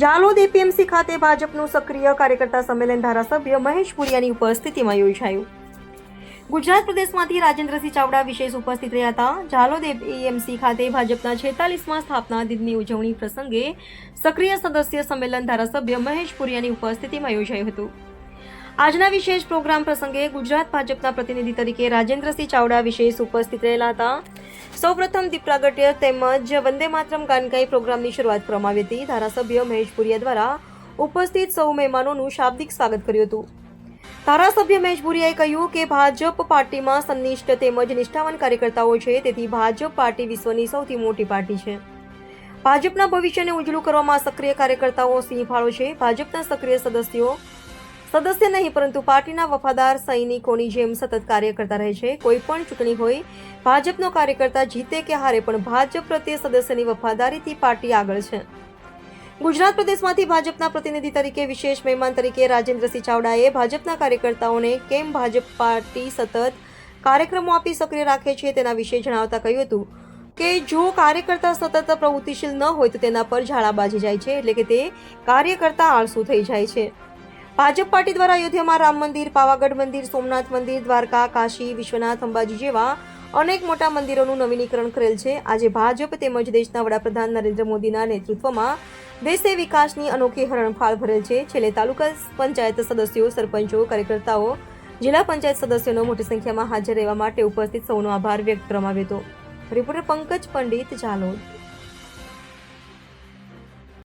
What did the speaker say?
Jhalod APMC ખાતે ભાજપનું સક્રિય કાર્યકર્તા સંમેલન ધારાસભ્ય મહેશ પુરિયાની ઉપસ્થિતિમાં યોજાયું. ગુજરાત પ્રદેશમાંથી રાજેન્દ્રસિંહ ચાવડા વિશેષ ઉપસ્થિત રહ્યા હતા. જાલોદ એપીએમસી ખાતે ભાજપના છેતાલીસમાં સ્થાપના દિનની ઉજવણી પ્રસંગે સક્રિય સદસ્ય સંમેલન ધારાસભ્ય મહેશ પુરિયાની ઉપસ્થિતિમાં યોજાયું હતું. આજના વિશેષ પ્રોગ્રામ પ્રસંગે ગુજરાત ભાજપના પ્રતિનિધિ તરીકે રાજેન્દ્રસિંહ ચાવડા વિશેષ ઉપસ્થિત રહેલા હતા. સૌપ્રથમ દીપ પ્રાગટ્ય તેમજ વંદે માતરમ ગાનગાઈ પ્રોગ્રામની શરૂઆત કરવામાં આવી હતી. ધારાસભ્ય મહેશ પુરિયા દ્વારા ઉપસ્થિત સૌ મહેમાનોનું શાબ્દિક સ્વાગત કર્યું હતું. ધારાસભ્ય મહેશ ભુરિયાએ કહ્યું કે ભાજપ પાર્ટીમાં સંનિષ્ઠ તેમજ નિષ્ઠાવાન કાર્યકર્તાઓ છે, તેથી ભાજપ પાર્ટી વિશ્વની સૌથી મોટી પાર્ટી છે. ભાજપના ભવિષ્યને ઉજળું કરવામાં સક્રિય કાર્યકર્તાઓ સિંહ ફાળો છે. ભાજપના સક્રિય સદસ્યો સદસ્ય નહીં, પરંતુ પાર્ટીના વફાદાર સૈનિકોની જેમ સતત કાર્ય કરતા રહે છે. કોઈ પણ ચૂંટણી હોય, ભાજપનો કાર્યકર્તા જીતે કે હારે, પણ ભાજપ પ્રત્યે સદસ્યની વફાદારીથી પાર્ટી આગળ છે. ગુજરાત પ્રદેશમાંથી ભાજપના પ્રતિનિધિ તરીકે વિશેષ મહેમાન તરીકે રાજેન્દ્રસિંહ ચાવડાએ ભાજપના કાર્યકર્તાઓને કેમ ભાજપ પાર્ટી સતત કાર્યક્રમો આપી સક્રિય રાખે છે તેના વિશે જણાવતા કહ્યું હતું કે જો કાર્યકર્તા સતત પ્રવૃત્તિશીલ ન હોય, તો તેના પર ઝાડા બાજી જાય છે, એટલે કે તે કાર્યકર્તા આળસુ થઈ જાય છે. ભાજપ પાર્ટી દ્વારા અયોધ્યામાં રામ મંદિર, પાવાગઢ મંદિર, સોમનાથ મંદિર, દ્વારકા, કાશી, વિશ્વનાથ, અંબાજી જેવા અનેક મોટા મંદિરોનું નવીનીકરણ કરેલ છે. આજે ભાજપ તેમજ દેશના વડાપ્રધાન નરેન્દ્ર મોદીના નેતૃત્વમાં દેશે વિકાસની અનોખી હરણફાળ ભરેલ છે. છેલ્લે તાલુકા પંચાયત સદસ્યો, સરપંચો, કાર્યકર્તાઓ, જિલ્લા પંચાયત સદસ્યોનો મોટી સંખ્યામાં હાજર રહેવા માટે ઉપસ્થિત સૌનો આભાર વ્યક્ત કરવામાં આવ્યો હતો. રિપોર્ટર પંકજ પંડિત જાલોદ